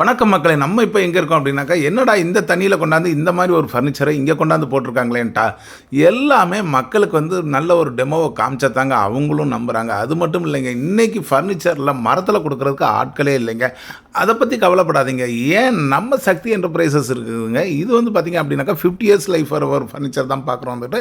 வணக்கம் மக்களை நம்ம இப்போ எங்கே இருக்கோம் அப்படின்னாக்கா என்னடா இந்த தண்ணியில் கொண்டாந்து இந்த மாதிரி ஒரு ஃபர்னிச்சரை இங்கே கொண்டாந்து போட்டிருக்காங்களேன்ட்டா? எல்லாமே மக்களுக்கு வந்து நல்ல ஒரு டெமோவை காமிச்சத்தாங்க அவங்களும் நம்புகிறாங்க அது மட்டும் இல்லைங்க இன்றைக்கி ஃபர்னிச்சரில் மரத்தில் கொடுக்குறதுக்கு ஆட்களே இல்லைங்க. அதை பற்றி கவலைப்படாதீங்க. ஏன் நம்ம சக்தி என்டர்பிரைசஸ் இருக்குதுங்க? இது வந்து பார்த்திங்க அப்படின்னாக்கா ஃபிஃப்டி இயர்ஸ் லைஃப் வர ஒரு ஃபர்னிச்சர் தான் பார்க்குறோம் வந்துட்டு.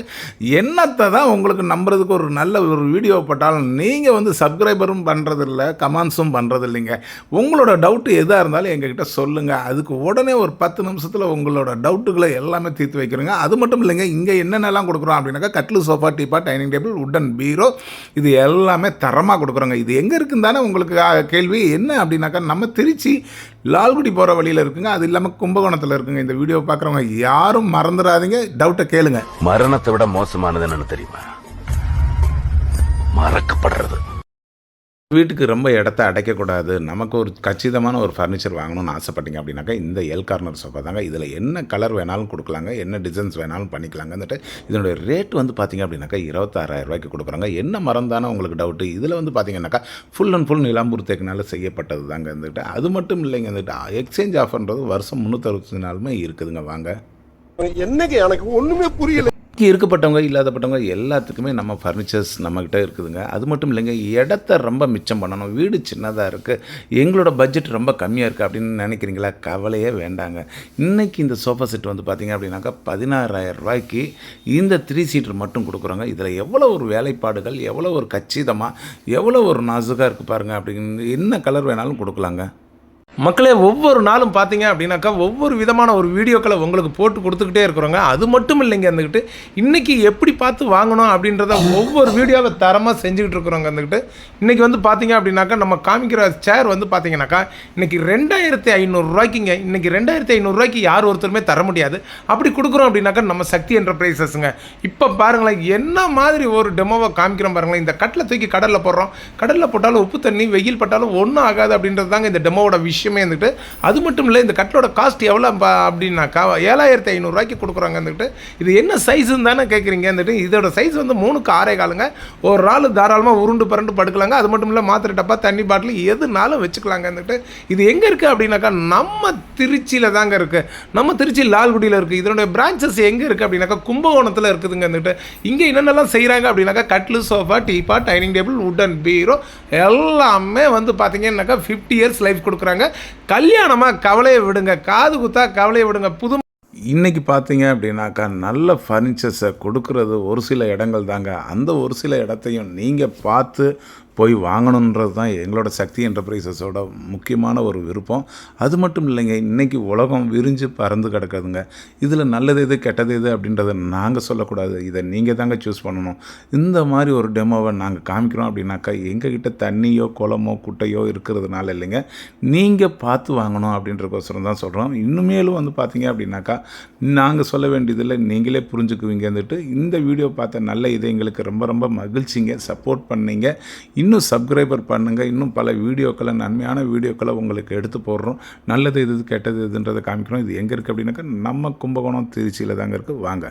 என்னத்தை தான் உங்களுக்கு நம்புறதுக்கு ஒரு நல்ல ஒரு வீடியோ போட்டாலும் நீங்கள் வந்து சப்ஸ்கிரைபரும் பண்ணுறதில்ல கமெண்ட்ஸும் பண்ணுறது இல்லைங்க உங்களோட டவுட்டு எதாக இருந்தாலும் எங்ககிட்ட சொல்லுங்கள் அதுக்கு உடனே ஒரு பத்து நிமிஷத்தில் உங்களோட டவுட்டுகளை எல்லாமே தீர்த்து வைக்கிறோங்க. அது மட்டும் இல்லைங்க இங்கே என்னென்னலாம் கொடுக்குறோம் அப்படின்னாக்கா கட்லு சோஃபா டீப்பா டைனிங் டேபிள் உட்டன் பீரோ இது எல்லாமே தரமாக கொடுக்குறோங்க. இது எங்கே இருக்குன்னு தானே உங்களுக்கு கேள்வி. என்ன அப்படின்னாக்கா நம்ம திருச்சி லால்குடி போகிற வழியில் இருக்குங்க. அது இல்லாமல் கும்பகோணத்தில் இருக்குங்க. இந்த வீடியோ பார்க்குறவங்க யாரும் மறந்துடாதீங்க. டவுட்டை கேளுங்க. மரணத்தை விட மோசமானது என்னன்னு தெரியுமா? மறக்க வீட்டுக்கு ரொம்ப இடத்த அடைக்கக்கூடாது. நமக்கு ஒரு கச்சிதமான ஒரு ஃபர்னிச்சர் வாங்கணும்னு ஆசைப்பட்டீங்க அப்படின்னாக்கா இந்த எல் கார்னர் சோஃபா தாங்க. இதில் என்ன கலர் வேணாலும் கொடுக்கலாங்க என்ன டிசைன்ஸ் வேணாலும் பண்ணிக்கலாங்க வந்துட்டு இதனுடைய ரேட் வந்து பார்த்தீங்க அப்படின்னாக்கா இருபத்தாறாயிரம் ரூபாய்க்கு கொடுக்குறாங்க. என்ன மரம் தானே உங்களுக்கு டவுட்டு இதில் வந்து பார்த்தீங்கன்னாக்கா ஃபுல் அண்ட் ஃபுல் நிலாம்பூர் தேக்கினால செய்யப்பட்டது தாங்க வந்துட்டு அது மட்டும் இல்லைங்க வந்துட்டு எக்ஸ்சேஞ்ச் ஆஃபர்ன்றது வருஷம் முந்நூற்றறுபத்தி நாலுமே இருக்குதுங்க வாங்க. என்னங்க எனக்கு ஒன்றுமே புரியல. இருக்கப்பட்டவங்க இல்லாதப்பட்டவங்க எல்லாத்துக்குமே நம்ம ஃபர்னிச்சர்ஸ் நம்மக்கிட்ட இருக்குதுங்க. அது மட்டும் இல்லைங்க இடத்த ரொம்ப மிச்சம் பண்ணணும். வீடு சின்னதாக இருக்குது எங்களோட பட்ஜெட் ரொம்ப கம்மியாக இருக்குது அப்படின்னு நினைக்கிறீங்களா? கவலையே வேண்டாங்க. இன்றைக்கி இந்த சோஃபா செட் வந்து பார்த்திங்க அப்படின்னாக்கா பதினாறாயிரம் ரூபாய்க்கு இந்த த்ரீ சீட்டர் மட்டும் கொடுக்குறோங்க. இதில் எவ்வளோ ஒரு வேலைப்பாடுகள் எவ்வளோ ஒரு கச்சிதமாக எவ்வளோ ஒரு நாசுக்காக இருக்குது பாருங்கள் அப்படின்னு என்ன கலர் வேணாலும் கொடுக்கலாங்க. மக்களே ஒவ்வொரு நாளும் பார்த்தீங்க அப்படின்னாக்கா ஒவ்வொரு விதமான ஒரு வீடியோக்களை உங்களுக்கு போட்டு கொடுத்துக்கிட்டே இருக்கிறோங்க. அது மட்டும் இல்லைங்க வந்துக்கிட்டு இன்றைக்கி எப்படி பார்த்து வாங்கணும் அப்படின்றத ஒவ்வொரு வீடியோவை தரமாக செஞ்சுக்கிட்டு இருக்கிறோங்க வந்துக்கிட்டு இன்றைக்கி வந்து பார்த்தீங்க அப்படின்னாக்கா நம்ம காமிக்கிற சேர் வந்து பார்த்தீங்கன்னாக்கா இன்றைக்கி ரெண்டாயிரத்தி ஐநூறுரூவாய்க்குங்க இன்றைக்கி ரெண்டாயிரத்தி ஐநூறுரூவாய்க்கு யார் ஒருத்தருமே தர முடியாது. அப்படி கொடுக்குறோம் அப்படின்னாக்கா நம்ம சக்தி என்டர்பிரைசஸுங்க. இப்போ பாருங்களேன் என்ன மாதிரி ஒரு டெமோவை காமிக்கிறோம் பாருங்களேன். இந்த கட்டில் தூக்கி கடலில் போடுறோம். கடலில் போட்டாலும் உப்பு தண்ணி வெயில் பட்டாலும் ஒன்றும் ஆகாது அப்படின்றது தாங்க இந்த டெமோவோட விஷயம். வந்துட்டு அது மட்டும் இல்லை இந்த கட்டிலோட காஸ்ட் எவ்வளோ அப்படின்னாக்கா ஏழாயிரத்தி ஐநூறுரூவாய்க்கு கொடுக்குறாங்க வந்துட்டு இது என்ன சைஸுன்னு தானே கேட்குறீங்க இருந்துட்டு இதோட சைஸ் வந்து மூணுக்கு ஆறே காலுங்க. ஒரு நாள் தாராளமாக உருண்டு பரண்டு படுக்கலாங்க. அது மட்டும் இல்லை மாத்திரை டப்பா தண்ணி பாட்டில் எதுனாலும் வச்சுக்கலாங்க வந்துட்டு இது எங்கே இருக்குது அப்படின்னாக்கா நம்ம திருச்சியில் தாங்க இருக்குது நம்ம திருச்சி லால்குடியில் இருக்குது இதனுடைய பிரான்ச்சஸ் எங்கே இருக்குது அப்படின்னாக்கா கும்பகோணத்தில் இருக்குதுங்க வந்துட்டு இங்கே என்னென்னலாம் செய்கிறாங்க அப்படின்னாக்கா கட்லு சோஃபா டீப்பா டைனிங் டேபிள் உட்டன் பீரோ எல்லாமே வந்து பார்த்தீங்கன்னாக்கா ஃபிஃப்டி இயர்ஸ் லைஃப் கொடுக்குறாங்க. கல்யாணமாக கவலையை விடுங்க காது குத்தா கவலையை விடுங்க புது இன்றைக்கி பார்த்தீங்க அப்படின்னாக்கா நல்ல ஃபர்னிச்சர்ஸை கொடுக்கறது ஒரு சில இடங்கள் தாங்க அந்த ஒரு சில இடத்தையும் நீங்கள் பார்த்து போய் வாங்கணுன்றது தான் எங்களோட சக்தி என்டர்பிரைசஸோட முக்கியமான ஒரு விருப்பம். அது மட்டும் இல்லைங்க இன்றைக்கி உலகம் விரிஞ்சு பறந்து கிடக்குதுங்க. இதில் நல்லது எது கெட்டது எது அப்படின்றத நாங்கள் சொல்லக்கூடாது. இதை நீங்கள் தாங்க சூஸ் பண்ணணும். இந்த மாதிரி ஒரு டெமோவை நாங்கள் காமிக்கிறோம் அப்படின்னாக்கா எங்ககிட்ட தண்ணியோ குளமோ குட்டையோ இருக்கிறதுனால இல்லைங்க. நீங்கள் பார்த்து வாங்கணும் அப்படின்றக்கோசரம் தான் சொல்கிறோம் இன்னுமேலும் வந்து பார்த்தீங்க அப்படின்னாக்கா நாங்கள் சொல்ல வேண்டியதில்லை நீங்களே புரிஞ்சுக்குவீங்கன்னுட்டு இந்த வீடியோ பார்த்த நல்ல இதை எங்களுக்கு ரொம்ப ரொம்ப மகிழ்ச்சிங்க. சப்போர்ட் பண்ணீங்க. இன்னும் சப்ஸ்கிரைபர் பண்ணுங்கள் இன்னும் பல வீடியோக்களை நன்மையான வீடியோக்களை உங்களுக்கு எடுத்து போடுறோம். நல்லது எது கெட்டது எதுன்றதை காமிக்கிறோம். இது எங்கே இருக்குது அப்படின்னாக்கா நம்ம கும்பகோணம் திருச்சியில் தாங்க இருக்குது வாங்க.